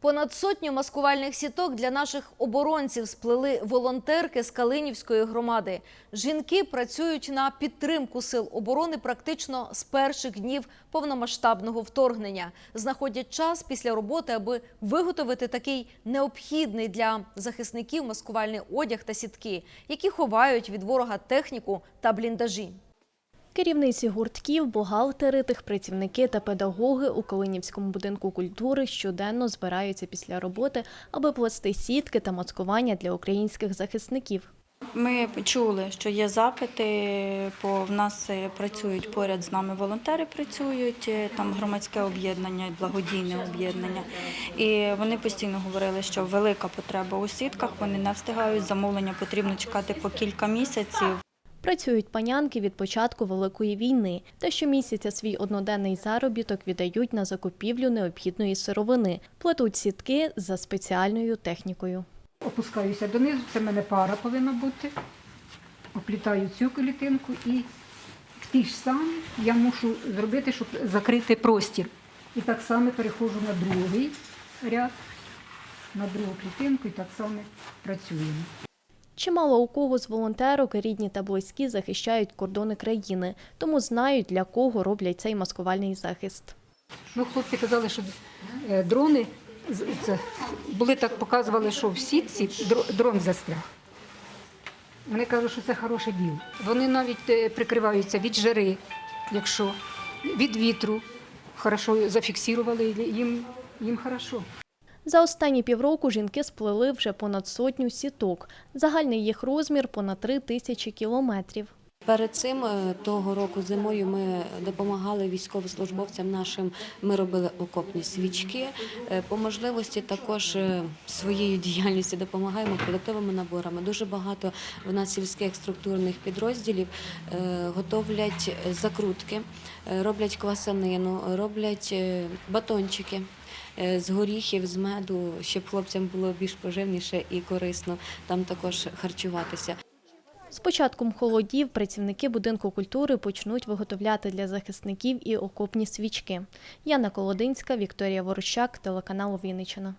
Понад сотню маскувальних сіток для наших оборонців сплели волонтерки з Калинівської громади. Жінки працюють на підтримку сил оборони практично з перших днів повномасштабного вторгнення. Знаходять час після роботи, аби виготовити такий необхідний для захисників маскувальний одяг та сітки, які ховають від ворога техніку та бліндажі. Керівниці гуртків, бухгалтери, техпрацівники та педагоги у Калинівському будинку культури щоденно збираються після роботи, аби плести сітки та маскування для українських захисників. Ми почули, що є запити, бо в нас е, працюють поряд з нами волонтери, працюють е, там громадське об'єднання, благодійне об'єднання. І вони постійно говорили, що велика потреба у сітках, вони не встигають, замовлення потрібно чекати по кілька місяців. Працюють панянки від початку Великої війни та щомісяця свій одноденний заробіток віддають на закупівлю необхідної сировини, плетуть сітки за спеціальною технікою. Опускаюся донизу, це в мене пара повинна бути. Оплітаю цю клітинку і в тій ж самій я мушу зробити, щоб закрити простір. І так само переходжу на другий ряд, на другу клітинку і так само працюємо. Чимало у кого з волонтерок рідні та близькі захищають кордони країни, тому знають, для кого роблять цей маскувальний захист. Ну, хлопці казали, що е, дрони це, були так, показували, що в сітці дрон застряг. Вони кажуть, що це хороше діло. Вони навіть е, прикриваються від жари, якщо від вітру. Хорошо зафіксували, їм, їм хорошо. За останні півроку жінки сплели вже понад сотню сіток. Загальний їх розмір понад три тисячі кілометрів. Перед цим е, того року зимою ми допомагали військовослужбовцям нашим. Ми робили окопні свічки. Е, По можливості також е, своєю діяльністю допомагаємо колективами наборами. Дуже багато в нас сільських структурних підрозділів готовлять закрутки, роблять квасанину, роблять батончики. З горіхів, з меду, щоб хлопцям було більш поживніше і корисно там також харчуватися. З початком холодів працівники будинку культури почнуть виготовляти для захисників і окопні свічки. Яна Колодинська, Вікторія Ворощак, телеканал Вінниччина.